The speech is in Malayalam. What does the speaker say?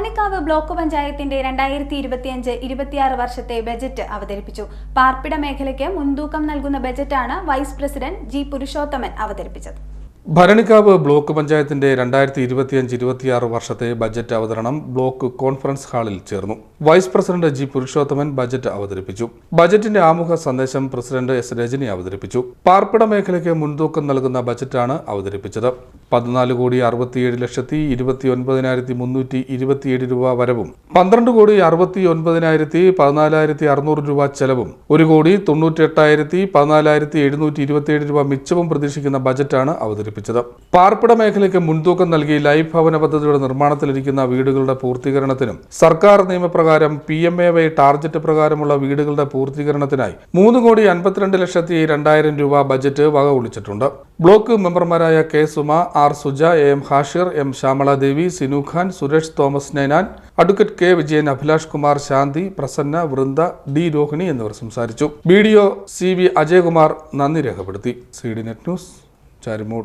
ഭരണിക്കാവ് ബ്ലോക്ക് പഞ്ചായത്തിന്റെ രണ്ടായിരത്തി ഇരുപത്തിയഞ്ച് ഇരുപത്തിയാറ് വർഷത്തെ ബജറ്റ് അവതരിപ്പിച്ചു. പാർപ്പിട മേഖലയ്ക്ക് മുൻതൂക്കം നൽകുന്ന ബജറ്റാണ് വൈസ് പ്രസിഡന്റ് ജി പുരുഷോത്തമൻ അവതരിപ്പിച്ചത്. ഭരണിക്കാവ് ബ്ലോക്ക് പഞ്ചായത്തിന്റെ രണ്ടായിരത്തി ഇരുപത്തിയഞ്ച് ഇരുപത്തിയാറ് വർഷത്തെ ബജറ്റ് അവതരണം ബ്ലോക്ക് കോൺഫറൻസ് ഹാളിൽ ചേർന്നു. Vice president G Purushothaman budget അവതരിപ്പിച്ചു. ബജറ്റിന്റെ ആമുഖ സന്ദേശം പ്രസിഡന്റ് എസ് രജനി അവതരിപ്പിച്ചു. പാർപ്പിട മേഖലയ്ക്ക് മുൻതൂക്കം നൽകുന്ന ബജറ്റാണ് അവതരിപ്പിച്ചത്. പതിനാല് കോടി അറുപത്തിയേഴ് ലക്ഷത്തി ഇരുപത്തി ഒൻപതിനായിരത്തി മുന്നൂറ്റി ഇരുപത്തിയേഴ് രൂപ വരവും പന്ത്രണ്ട് കോടി അറുപത്തി ഒൻപതിനായിരത്തി പതിനാലായിരത്തി അറുന്നൂറ് രൂപ ചെലവും ഒരു കോടി തൊണ്ണൂറ്റി എട്ടായിരത്തി പതിനാലായിരത്തി എഴുന്നൂറ്റി ഇരുപത്തിയേഴ് രൂപ മിച്ചവും പ്രതീക്ഷിക്കുന്ന ബജറ്റാണ് അവതരിപ്പിച്ചത്. പാർപ്പിട മേഖലയ്ക്ക് മുൻതൂക്കം നൽകി ലൈഫ് ഭവന പദ്ധതിയുടെ നിർമ്മാണത്തിലിരിക്കുന്ന വീടുകളുടെ പൂർത്തീകരണത്തിനും സർക്കാർ നിയമപ്രകാരം P M A Y target പ്രകാരമുള്ള വീടുകളുടെ പൂർത്തീകരണത്തിനായി മൂന്ന് കോടി അൻപത്തിരണ്ട് ലക്ഷത്തി രണ്ടായിരം രൂപ ബജറ്റ് വക ഒളിച്ചിട്ടുണ്ട്. ബ്ലോക്ക് മെമ്പർമാരായ K Suma R Suja A M Hashir M Shyamaladevi Sinu Khan Suresh Thomas Nainan advocate K Vijayan Abhilash Kumar Shanthi Prasanna Vrinda D Rohini എന്നിവർ സംസാരിച്ചു. B D O C V Ajayakumar നന്ദി രേഖപ്പെടുത്തി. C D net news Charimood.